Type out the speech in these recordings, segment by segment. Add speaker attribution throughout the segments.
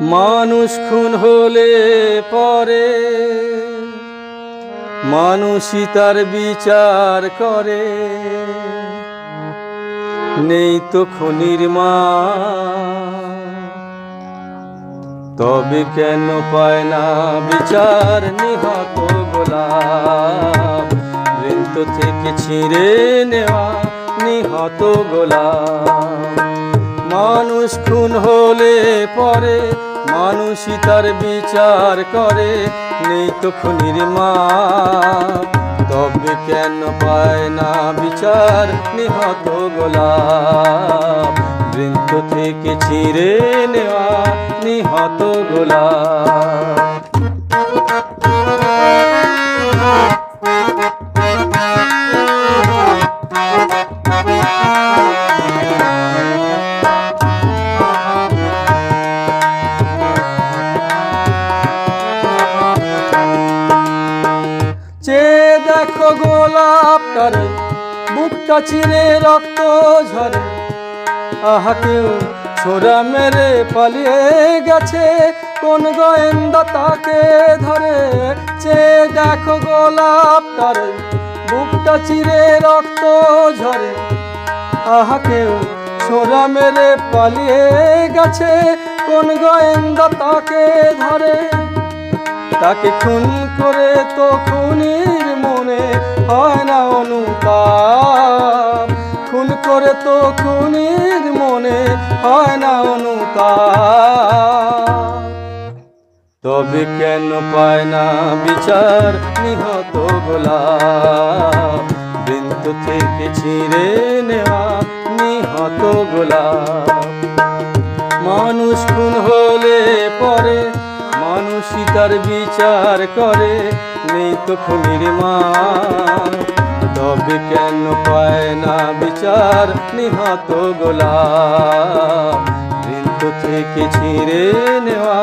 Speaker 1: মানুষ খুন হলে পরে মানুষই তার বিচার করে। নেই তো খুনির মা তবে কেন পায় না বিচার? নিহত গোলাপ। বৃন্ত থেকে ছিঁড়ে নেওয়া নিহত গোলাপ। মানুষ খুন হলে পরে, মানুষই তার বিচার করে। নেই তো খুনির মা তবে কেন পায় না বিচার? নিহত গোলাপ। বৃন্ত থেকে ছিঁড়ে নেওয়া নিহত গোলাপ। দেখো গোলাপটার বুকটা চিরে রক্ত ঝরে। আহা, কেউ ছোড়া মেরে পালিয়ে গেছে। কোন গোয়েন্দা তাকে ধরে? চে দেখো গোলাপটার বুকটা চিরে রক্ত ঝরে। আহা, কেউ ছোড়া মেরে পালিয়ে গেছে। কোন গোয়েন্দা তাকে ধরে? তাকে খুন করে তো মনে হয় না অনুতাপ। খুন করে তো খুনির মনে হয় না অনুতাপ। তবে কেন পায় না বিচার নিহত গোলাপ? বৃন্ত থেকে ছিঁড়ে নেওয়া নিহত গোলাপ। মানুষ খুন হলে পরে মানুষই তার বিচার করে, নেই তো খুনির মা তবে কেন পায় না বিচার, নিহত গোলা বৃন্ত থেকে ছিঁড়ে নেওয়া,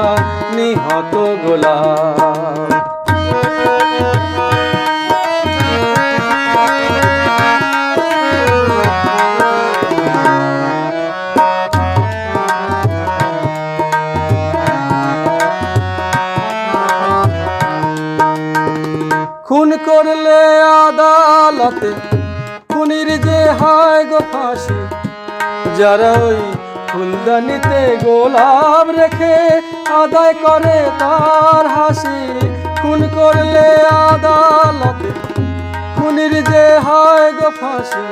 Speaker 1: নিহত গোলাপ করলে আদালতে, খুনির যে হয় গো ফাঁসি, যারা ওই ফুলদানিতে গোলাপ রেখে আদায় করে তার হাসি। খুন করলে আদালতে, খুনির যে হয় গো ফাঁসি,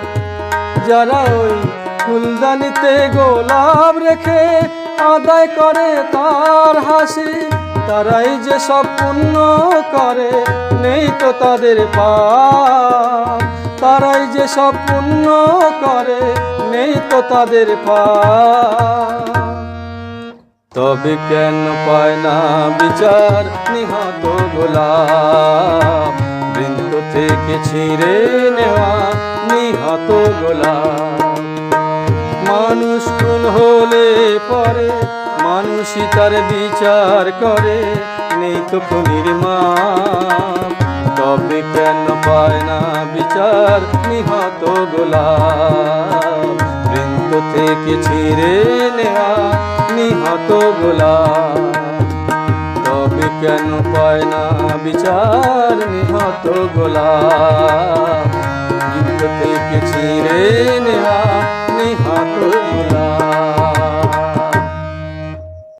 Speaker 1: যারা ওই ফুলদানিতে গোলাপ রেখে আদায় করে তার হাসি। তারাই যে সব পুণ্য করে, নেই তো তাদের পাপ। তারাই যে সব পুণ্য করে, নেই তো তাদের পাপ। তবে কেন পায় না বিচার, নিহত গোলাপ? বৃন্দ থেকে ছিঁড়ে নেওয়া নিহত গোলাপ। মানুষ খুন হলে পরে মানুষই তার বিচার করে, নেই তো খুনির মা তবে কেন পায় না বিচার, নিহত গোলাপ। বৃন্দ থেকে ছিঁড়ে নেওয়া নিহত গোলাপ। তবে কেন পায় না বিচার, নিহত গোলাপ। বৃন্দ থেকে ছিঁড়ে